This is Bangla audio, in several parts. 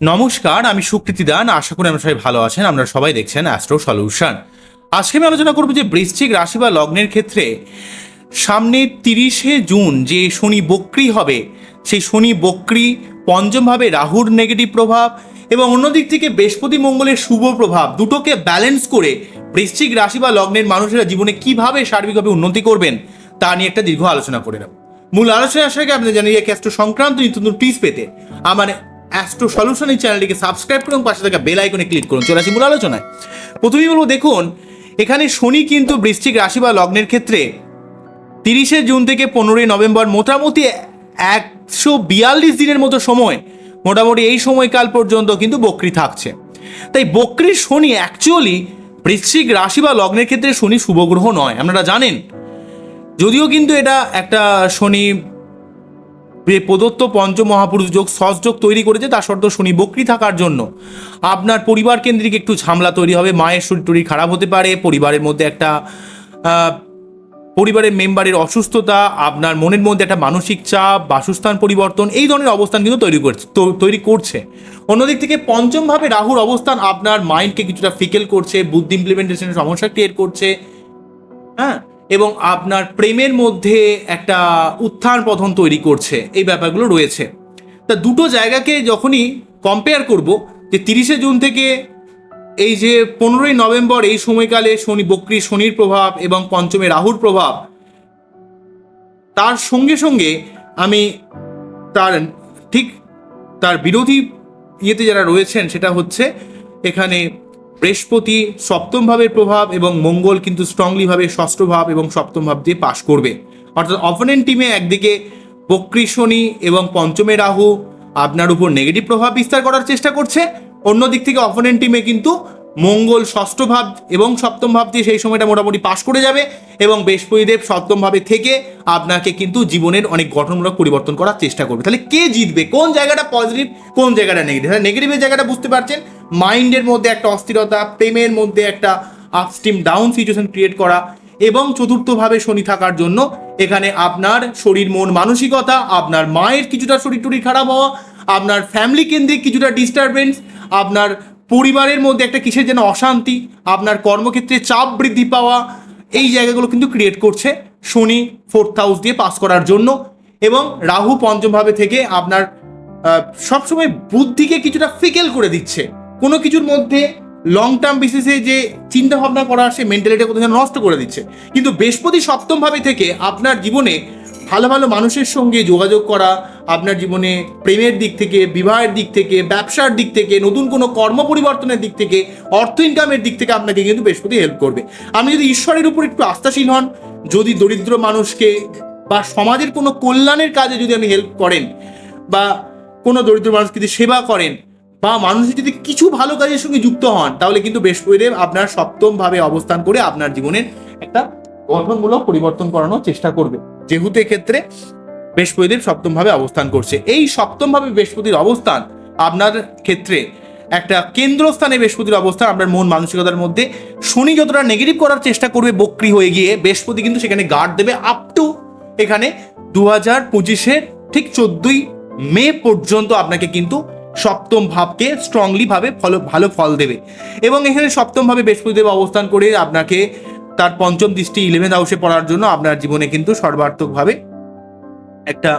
নমস্কার, আমি সুকৃতি দান। আশা করি আমরা সবাই ভালো আছেন। আমরা সবাই দেখছেন অ্যাস্ট্রো সলিউশন আজকে আমি আলোচনা করব যে বৃশ্চিক রাশি বা লগ্নের ক্ষেত্রে সামনে তিরিশে জুন যে শনি বক্রি হবে, সেই শনি বক্রি পঞ্চমভাবে রাহুর নেগেটিভ প্রভাব এবং অন্যদিক থেকে বৃহস্পতি মঙ্গলের শুভ প্রভাব দুটোকে ব্যালেন্স করে বৃশ্চিক রাশি বা লগ্নের মানুষেরা জীবনে কীভাবে সার্বিকভাবে উন্নতি করবেন, তা নিয়ে একটা দীর্ঘ আলোচনা করে নেব। মূল আলোচনা আসার আগে আপনাদের জানিয়ে অ্যাস্ট্রো সংক্রান্ত নিত্য টিপস পেতে আমার অ্যাস্ট্রো সলিউশন এই চ্যানেলটিকে সাবস্ক্রাইব করুন, পাশে থাকা বেল আইকনে ক্লিক করুন। চলে আসি মূল আলোচনায়। প্রথমেই বলব, দেখুন, এখানে শনি কিন্তু বৃশ্চিক রাশি বা লগ্নের ক্ষেত্রে তিরিশে জুন থেকে পনেরোই নভেম্বর মোটামুটি একশো বিয়াল্লিশ দিনের মতো সময়, মোটামুটি এই সময়কাল পর্যন্ত কিন্তু বক্রি থাকছে। তাই বক্রির শনি অ্যাকচুয়ালি বৃশ্চিক রাশি বা লগ্নের ক্ষেত্রে শনি শুভগ্রহ নয়, আপনারা জানেন। যদিও কিন্তু এটা একটা শনি প্রদত্ত পঞ্চ মহাপুরুষ যোগ সস যোগ তৈরি করেছে, তার সত্ত্বেও শনি বক্রি থাকার জন্য। আপনার পরিবার কেন্দ্রিক একটু ঝামলা তৈরি হবে, মায়ের শরীর টরীর খারাপ হতে পারে, পরিবারের মধ্যে একটা পরিবারের মেম্বারের অসুস্থতা, আপনার মনের মধ্যে একটা মানসিক চাপ, বাসস্থান পরিবর্তন, এই ধরনের অবস্থান কিন্তু তৈরি করছে তৈরি করছে। অন্যদিক থেকে পঞ্চমভাবে রাহুর অবস্থান আপনার মাইন্ডকে কিছুটা ফিকেল করছে, বুদ্ধি ইমপ্লিমেন্টেশনের সমস্যা ক্রিয়েট করছে। হ্যাঁ? এবং আপনার প্রেমের মধ্যে একটা উত্থান পথন তৈরি করছে, এই ব্যাপারগুলো রয়েছে। তা দুটো জায়গাকে যখনই কম্পেয়ার করব, যে তিরিশে জুন থেকে এই যে পনেরোই নভেম্বর এই সময়কালে শনি, বক্রি শনির প্রভাব এবং পঞ্চমে রাহুর প্রভাব, তার সঙ্গে সঙ্গে আমি তার ঠিক তার বিরোধী ইয়েতে যারা রয়েছেন, সেটা হচ্ছে এখানে বৃহস্পতি সপ্তম ভাবের প্রভাব এবং মঙ্গল কিন্তু স্ট্রংলি ভাবে ষষ্ঠ ভাব এবং সপ্তম ভাব দিয়ে পাশ করবে। অর্থাৎ অপোনেন্ট টিমে একদিকে বক্রী শনি এবং পঞ্চমে রাহু আপনার উপর নেগেটিভ প্রভাব বিস্তার করার চেষ্টা করছে। অন্য দিক থেকে অপোনেন্ট টিমে কিন্তু মঙ্গল ষষ্ঠ ভাব এবং সপ্তম ভাব দিয়ে সেই সময়টা মোটামুটি পাশ করে যাবে এবং বৃহস্পতিদেব সপ্তম ভাবে থেকে আপনাকে কিন্তু জীবনের অনেক গঠনমূলক পরিবর্তন করার চেষ্টা করবে। তাহলে কে জিতবে? কোন জায়গাটা পজিটিভ কোন জায়গাটা নেগেটিভ তাহলে নেগেটিভের জায়গাটা বুঝতে পারছেন মাইন্ডের মধ্যে একটা অস্থিরতা, প্রেমের মধ্যে একটা আপস্টিম ডাউন সিচুয়েশন ক্রিয়েট করা এবং চতুর্থভাবে শনি থাকার জন্য এখানে আপনার শরীর, মন, মানসিকতা, আপনার মায়ের কিছুটা শরীর টরীর খারাপ হওয়া, আপনার ফ্যামিলি কেন্দ্রিক কিছুটা ডিস্টারবেন্স আপনার পরিবারের মধ্যে একটা কিসের যেন অশান্তি, আপনার কর্মক্ষেত্রে চাপ বৃদ্ধি পাওয়া, এই জায়গাগুলো কিন্তু ক্রিয়েট করছে শনি ফোর্থ হাউস দিয়ে পাস করার জন্য। এবং রাহু পঞ্চমভাবে থেকে আপনার সবসময় বুদ্ধিকে কিছুটা ফিকেল করে দিচ্ছে। কোনো কিছুর মধ্যে লং টার্ম বেসিসে যে চিন্তা ভাবনা করা সে মেন্টালিটি কোথাও নষ্ট করে দিচ্ছে। কিন্তু বৃহস্পতি সপ্তমভাবে থেকে আপনার জীবনে ভালো ভালো মানুষের সঙ্গে যোগাযোগ করা আপনার জীবনে প্রেমের দিক থেকে, বিবাহের দিক থেকে, ব্যবসার দিক থেকে, নতুন কোনো কর্ম পরিবর্তনের দিক থেকে, অর্থ ইনকামের দিক থেকে আপনাকে কিন্তু বৃহস্পতি হেল্প করবে। আপনি যদি ঈশ্বরের উপর একটু আস্থাশীল হন, যদি দরিদ্র মানুষকে বা সমাজের কোনো কল্যাণের কাজে যদি আপনি হেল্প করেন, বা কোনো দরিদ্র মানুষকে যদি সেবা করেন, বা মানুষের যদি কিছু ভালো কাজের সঙ্গে যুক্ত হন, তাহলে কিন্তু বৃহস্পতিদেব আপনার সপ্তম ভাবে অবস্থান করে আপনার জীবনের একটা গঠনমূলক পরিবর্তন করানোর চেষ্টা করবে। যেহেতু এক্ষেত্রে বৃহস্পতিদেব সপ্তম ভাবে অবস্থান করছে। এই সপ্তম ভাবে বৃহস্পতির অবস্থান আপনার ক্ষেত্রে একটা কেন্দ্রস্থানে বৃহস্পতির অবস্থান, আপনার মন মানসিকতার মধ্যে শনি যতটা নেগেটিভ করার চেষ্টা করবে বক্রি হয়ে গিয়ে, বৃহস্পতি কিন্তু সেখানে গার্ড দেবে আপ টু এখানে দু হাজার পঁচিশের ঠিক চোদ্দই মে পর্যন্ত আপনাকে কিন্তু সপ্তম ভাবকে স্ট্রংলি ভাবে ফল, ভালো ফল দেবে। এবং এখানে সপ্তম ভাবে বৃহস্পতিদেব অবস্থান করে আপনাকে তার পঞ্চম দৃষ্টি ইলেভেন্থ হাউসে পড়ার জন্য আপনার জীবনে কিন্তু সর্বার্থকভাবে একটা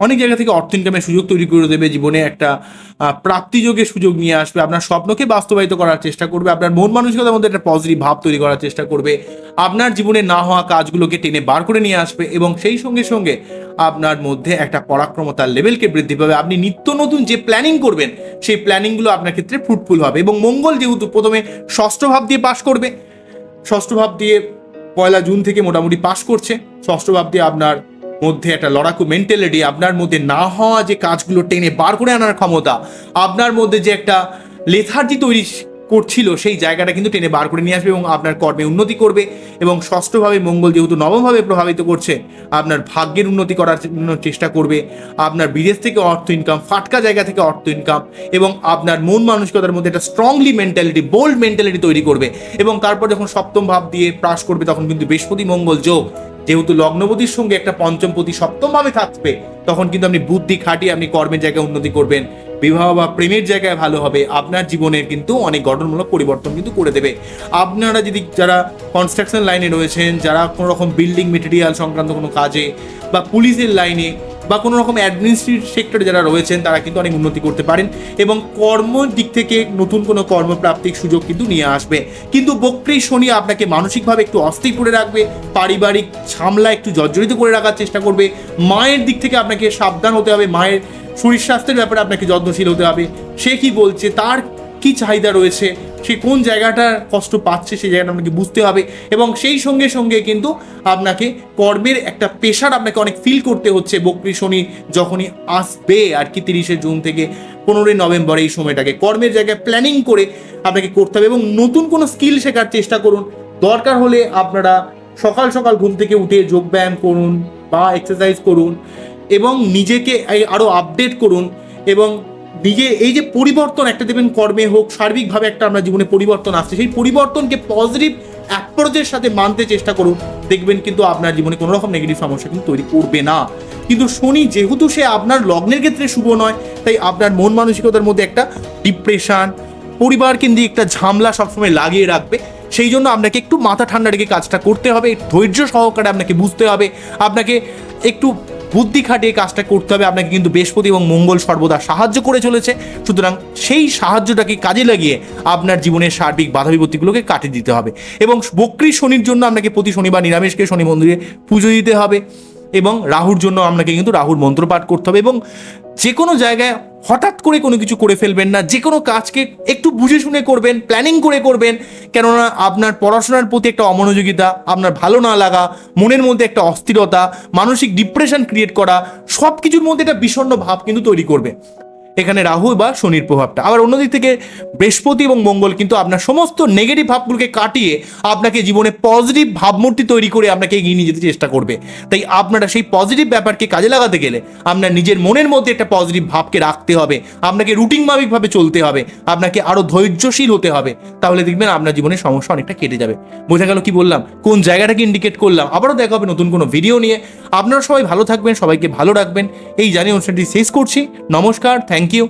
অনেক জায়গা থেকে অর্থ ইনকামের সুযোগ তৈরি করে দেবে, জীবনে একটা প্রাপ্তিযোগের সুযোগ নিয়ে আসবে, আপনার স্বপ্নকে বাস্তবায়িত করার চেষ্টা করবে, আপনার মন মানসিকতার মধ্যে একটা পজিটিভ ভাব তৈরি করার চেষ্টা করবে, আপনার জীবনে না হওয়া কাজগুলোকে টেনে বার করে নিয়ে আসবে এবং সেই সঙ্গে সঙ্গে আপনার মধ্যে একটা পরাক্রমতার লেভেলকে বৃদ্ধি পাবে। আপনি নিত্য নতুন যে প্ল্যানিং করবেন, সেই প্ল্যানিংগুলো আপনার ক্ষেত্রে ফ্রুটফুল হবে এবং মঙ্গল যেহেতু প্রথমে ষষ্ঠ ভাব দিয়ে পাশ করবে, ষষ্ঠ ভাব দিয়ে পয়লা জুন থেকে মোটামুটি পাশ করছে, ষষ্ঠ ভাব দিয়ে আপনার মধ্যে একটা লড়াকু মেন্টালিটি আপনার মধ্যে না হওয়া যে কাজগুলো টেনে বার করে আনার ক্ষমতা, আপনার মধ্যে যে একটা লেথার্জি তৈরি করছিল সেই জায়গাটা কিন্তু টেনে বার করে নিয়ে আসবে এবং আপনার কর্মে উন্নতি করবে এবং ষষ্ঠভাবে মঙ্গল যেহেতু নবমভাবে প্রভাবিত করছে, আপনার ভাগ্যের উন্নতি করার জন্য চেষ্টা করবে, আপনার বিদেশ থেকে অর্থ ইনকাম ফাটকা জায়গা থেকে অর্থ ইনকাম এবং আপনার মন মানসিকতার মধ্যে একটা স্ট্রংলি মেন্টালিটি বোল্ড মেন্টালিটি তৈরি করবে এবং তারপর যখন সপ্তম ভাব দিয়ে প্রাস করবে তখন কিন্তু বৃহস্পতি মঙ্গল যোগ যেহেতু লগ্নপতির সঙ্গে একটা পঞ্চমপতি সপ্তম ভাবে থাকবে, তখন কিন্তু আপনি বুদ্ধি খাটিয়ে আপনি কর্মের জায়গায় উন্নতি করবেন। বিবাহ বা প্রেমের জায়গায় ভালো হবে। আপনার জীবনের কিন্তু অনেক গঠনমূলক পরিবর্তন কিন্তু করে দেবে। আপনারা যদি যারা কনস্ট্রাকশন লাইনে রয়েছেন, যারা কোনো রকম বিল্ডিং মেটেরিয়াল সংক্রান্ত কোনো কাজে বা পুলিশের লাইনে বা কোনো রকম অ্যাডমিনিস্ট্রেটিভ সেক্টরে যারা রয়েছেন, তারা কিন্তু অনেক উন্নতি করতে পারেন এবং কর্মর দিক থেকে নতুন কোনো কর্মপ্রাপ্তির সুযোগ কিন্তু নিয়ে আসবে। কিন্তু বক্রী শনি আপনাকে মানসিকভাবে একটু অস্থির করে রাখবে, পারিবারিক ঝামলা একটু জর্জরিত করে রাখার চেষ্টা করবে, মায়ের দিক থেকে আপনাকে সাবধান হতে হবে, মায়ের শরীর স্বাস্থ্যের ব্যাপারে আপনাকে যত্নশীল হতে হবে, সে কি বলছে, তার কি চাহিদা রয়েছে, সে কোন জায়গাটা কষ্ট পাচ্ছে সেই জায়গাটা আপনাকে বুঝতে হবে এবং সেই সঙ্গে সঙ্গে কিন্তু আপনাকে কর্মের একটা পেশার আপনাকে অনেক ফিল করতে হচ্ছে। বকরি শনি যখনই আসবে আর কি তিরিশে জুন থেকে পনেরোই নভেম্বর এই সময়টাকে। কর্মের জায়গায় প্ল্যানিং করে আপনাকে করতে হবে এবং নতুন কোনো স্কিল শেখার চেষ্টা করুন। দরকার হলে আপনারা সকাল সকাল ঘুম থেকে উঠে যোগব্যায়াম করুন বা এক্সারসাইজ করুন এবং নিজেকে আরও আপডেট করুন এবং নিজে এই যে পরিবর্তন একটা দেবেন কর্মে হোক, সার্বিকভাবে একটা আমরা জীবনে পরিবর্তন আসছে। সেই পরিবর্তনকে পজিটিভ অ্যাপ্রোচের সাথে মানতে চেষ্টা করুন। দেখবেন কিন্তু আপনার জীবনে কোনো রকম নেগেটিভ সমস্যা কিন্তু তৈরি করবে না। কিন্তু শনি যেহেতু সে আপনার লগ্নের ক্ষেত্রে শুভ নয়, তাই আপনার মন মানসিকতার মধ্যে একটা ডিপ্রেশন পরিবার কিন্তু একটা ঝামলা সবসময় লাগিয়ে রাখবে। সেই জন্য আপনাকে একটু মাথা ঠান্ডা রেখে কাজটা করতে হবে, ধৈর্য সহকারে আপনাকে বুঝতে হবে। আপনাকে একটু বুদ্ধি খাটিয়ে কাজটা করতে হবে। আপনাকে কিন্তু বৃহস্পতি এবং মঙ্গল সর্বদা সাহায্য করে চলেছে। সুতরাং সেই সাহায্যটাকে কাজে লাগিয়ে আপনার জীবনের সার্বিক বাধা বিপত্তিগুলোকে কাটিয়ে দিতে হবে। এবং বক্রী শনির জন্য আপনাকে প্রতি শনিবার নিরামিষকে শনি মন্দিরে পুজো দিতে হবে। এবং রাহুর জন্য আপনাকে কিন্তু রাহুর মন্ত্র পাঠ করতে হবে। এবং যে কোনো জায়গায় হঠাৎ করে কোনো কিছু করে ফেলবেন না, যে কোনো কাজকে একটু বুঝে শুনে করবেন প্ল্যানিং করে করবেন, কেননা আপনার পড়াশোনার প্রতি একটা অমনোযোগিতা, আপনার ভালো না লাগা, মনের মধ্যে একটা অস্থিরতা, মানসিক ডিপ্রেশন ক্রিয়েট করা সব কিছুর মধ্যে একটা বিষণ্ন ভাব কিন্তু তৈরি করবে। এখানে রাহু বা শনির প্রভাবটা। আবার অন্যদিক থেকে বৃহস্পতি এবং মঙ্গল কিন্তু আপনার সমস্ত নেগেটিভ ভাবগুলোকে কাটিয়ে আপনাকে জীবনে পজিটিভ ভাবমূর্তি তৈরি করে আপনাকে এগিয়ে নিয়ে যেতে চেষ্টা করবে। তাই আপনারা সেই পজিটিভ ব্যাপারকে কাজে লাগাতে গেলে আপনার নিজের মনের মধ্যে একটা পজিটিভ ভাবকে রাখতে হবে। আপনাকে রুটিন মাফিকভাবে চলতে হবে। আপনাকে আরও ধৈর্যশীল হতে হবে। তাহলে দেখবেন আপনার জীবনের সমস্যা অনেকটা কেটে যাবে। বোঝা গেল কি বললাম? কোন জায়গাটাকে ইন্ডিকেট করলাম? আবারও দেখা হবে নতুন কোনো ভিডিও নিয়ে। আপনারা সবাই ভালো থাকবেন, সবাইকে ভালো রাখবেন। এই জানিয়ে অনুষ্ঠানটি শেষ করছি। নমস্কার থ্যাংক ইউ